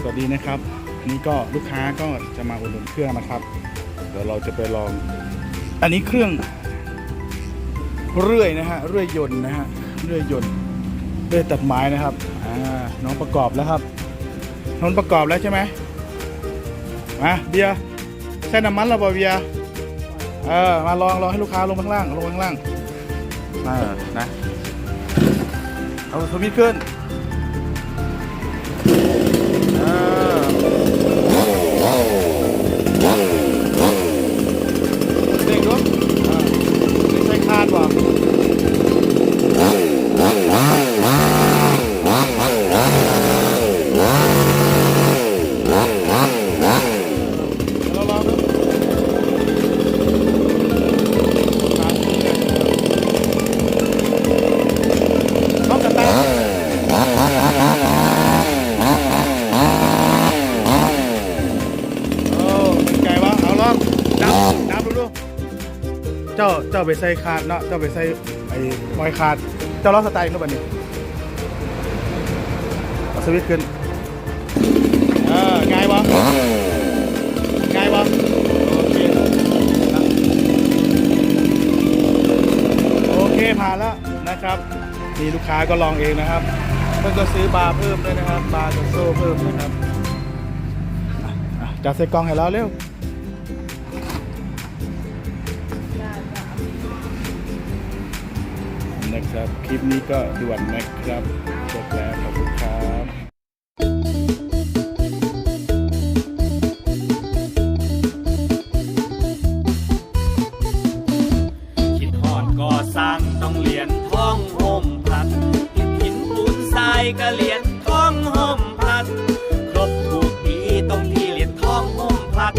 สวัสดีนะครับนี่ก็ลูกค้าก็จะมาอุดหนุนเครื่องนะครับ เดี๋ยวเราจะไปลอง อันนี้เครื่อง เรื่อยนะฮะเรื่อยยนต์นะฮะเรื่อยยนต์เรื่อยตัดไม้นะครับอ่าน้องประกอบแล้วครับน้องประกอบแล้วใช่ไหมมาเบียร์ใช้น้ำมันแล้วเปล่าเบียร์เออมาลองลองให้ลูกค้าลงข้างล่างลงข้างล่างเออนะเอาสวิตช์ขึ้นเออเด้งดูอ่าไม่ใช่คาดว่ะ เราลองดูลองกันตามโอ้เป็นไงวะเอาลองดับดับดูดู เจ้าเจ้าไปใส่คาดเนาะเจ้าไปใส่ไอ้มอยคาด เจ้าลองสไตล์นู้นบันนี้เอาสวิตช์ขึ้นเออไงวะไงวะโอเคนะโอเคผ่านแล้วนะครับมีลูกค้าก็ลองเองนะครับเพื่อนก็ซื้อบาร์เพิ่มด้วยนะครับ บาร์กับโซ่เพิ่มนะครับอะอะจัดใส่กล่องให้เราเร็วะครับ คลิปนี้ก็ด่วนนะครับจบแล้วขอบคุณครับก็เหรียญทองห่มพัด ครบถูกดีตรงที่เหรียญทองห่มพัด